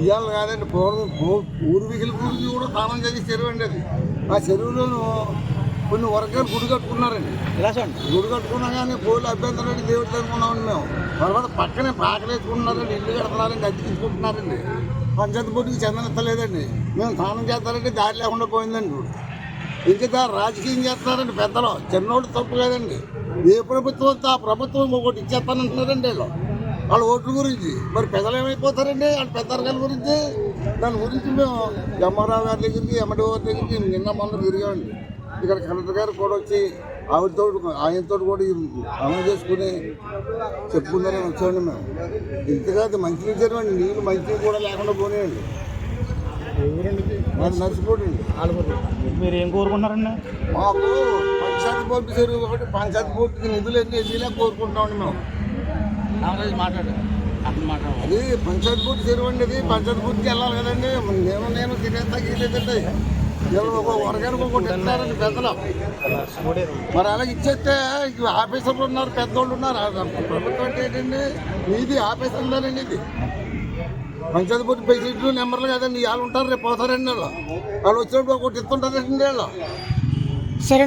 ఇవాళ కాదండి పూర్వం పూర్వీకుల గురించి కూడా స్నానం చేసి చెరువు అండి అది. ఆ చెరువులోను కొన్ని వర్గాలు గుడి కట్టుకున్నారండి. గుడి కట్టుకున్నా కానీ పోలు అభ్యంతరం దేవుడి అనుకున్నామండి మేము. తర్వాత పక్కనే పాకలు వేసుకుంటున్నారండి ఇల్లు కడుతున్నారండి అద్దె తీసుకుంటున్నారండి. పంచాయతీ బోర్డుకి చెందనెత్తలేదండి మేము స్నానం చేస్తారంటే దారి లేకుండా పోయిందండి ఇంకా రాజకీయం చేస్తారండి పెద్దలు. చిన్నోడు తప్పు లేదండి ఏ ప్రభుత్వం ఆ ప్రభుత్వం ఒకటి ఇచ్చేస్తానంటున్నారండి వీళ్ళు. వాళ్ళ ఓట్ల గురించి. మరి పెద్దలు ఏమైపోతారండి? వాళ్ళ పెద్దల గురించి? దాని గురించి మేము ఎంఆర్ఆర్ గారి దగ్గరికి ఎండి గారి దగ్గరికి నిన్న మొన్న తిరిగామండి. ఇక్కడ కలెక్టర్ గారు కూడా వచ్చి ఆవిడతో ఆయనతో కూడా అమలు చేసుకుని చెప్పుకుందారని వచ్చామండి మేము. ఇంతకాదు మంచినీళ్ళు తెరవండి నీళ్ళు మంచినీళ్ళు కూడా లేకుండా పోనీయండి. మీరు ఏం కోరుకుంటున్నారండి? మాకు పంచాయతీ బోర్డు ఒకటి పంచాయతీ బోర్డుకి నిధులు ఎన్ని కోరుకుంటామండి మేము. మాట్లాడు అతను మాట్లాడు అది పంచాయతీ బోర్డు చెరువు అండి అది పంచాయతీ బోర్డుకి వెళ్ళాలి కదండి. నేను నేను తినేస్తా గీలేదండి వీళ్ళు ఒక వరగానికి ఒకటి ఇస్తారండి పెద్దలు. మరి అలాగే ఇచ్చేస్తే ఆఫీసర్లు ఉన్నారు పెద్దోళ్ళు ఉన్నారు. ప్రభుత్వం అంటే ఏంటండి? మీది ఆఫీసర్ ఉండాలండి ఇది. పంచాయతీ బోర్డు ప్రెసిడెంట్లు నెంబర్లు కదండి. వాళ్ళు ఉంటారు రేపు పోతారండి వాళ్ళు. వాళ్ళు వచ్చినప్పుడు ఒకటి ఇస్తుంటారండి వాళ్ళు. సరే